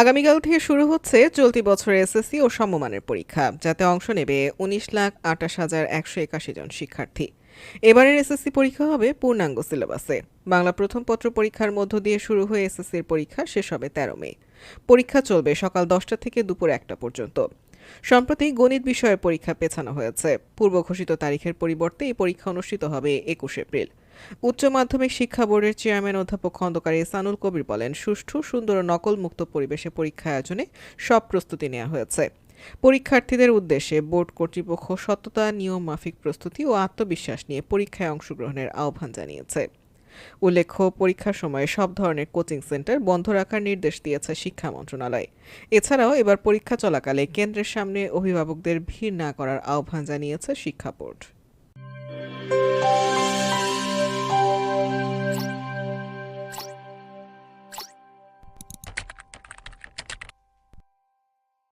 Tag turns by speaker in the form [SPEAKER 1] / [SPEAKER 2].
[SPEAKER 1] আগামীকাল থেকে শুরু হচ্ছে চলতি বছরের এসএসসি ও সমমানের পরীক্ষা, যাতে অংশ নেবে উনিশ লাখ আটাশ হাজার একশো একাশি জন শিক্ষার্থী। এবারের এসএসসি পরীক্ষা হবে পূর্ণাঙ্গ সিলেবাসে। বাংলা প্রথম পত্র পরীক্ষার মধ্য দিয়ে শুরু হয়ে এসএসসির পরীক্ষা শেষ হবে তেরো মে। পরীক্ষা চলবে সকাল দশটা থেকে দুপুর একটা পর্যন্ত। সম্প্রতি গণিত বিষয়ের পরীক্ষা পেছানো হয়েছে। পূর্ব ঘোষিত তারিখের পরিবর্তে এই পরীক্ষা অনুষ্ঠিত হবে একুশ এপ্রিল। উচ্চ মাধ্যমিক শিক্ষা বোর্ডের চেয়ারম্যান অধ্যাপক খন্দকার এসানুল কবির বলেন, সুষ্ঠু, সুন্দর ও নকল মুক্ত পরিবেশে পরীক্ষা আয়োজনে সব প্রস্তুতি নেওয়া হয়েছে। পরীক্ষার্থীদের উদ্দেশ্যে বোর্ড কর্তৃপক্ষ সততা নিয়ম, মাফিক প্রস্তুতি ও আত্মবিশ্বাস নিয়ে পরীক্ষায় অংশগ্রহণের আহ্বান জানিয়েছে। উল্লেখ্য, পরীক্ষার সময়ে সব ধরনের কোচিং সেন্টার বন্ধ রাখার নির্দেশ দিয়েছে শিক্ষা মন্ত্রণালয়। এছাড়াও এবার পরীক্ষা চলাকালে কেন্দ্রের সামনে অভিভাবকদের ভিড় না করার আহ্বান জানিয়েছে শিক্ষা বোর্ড।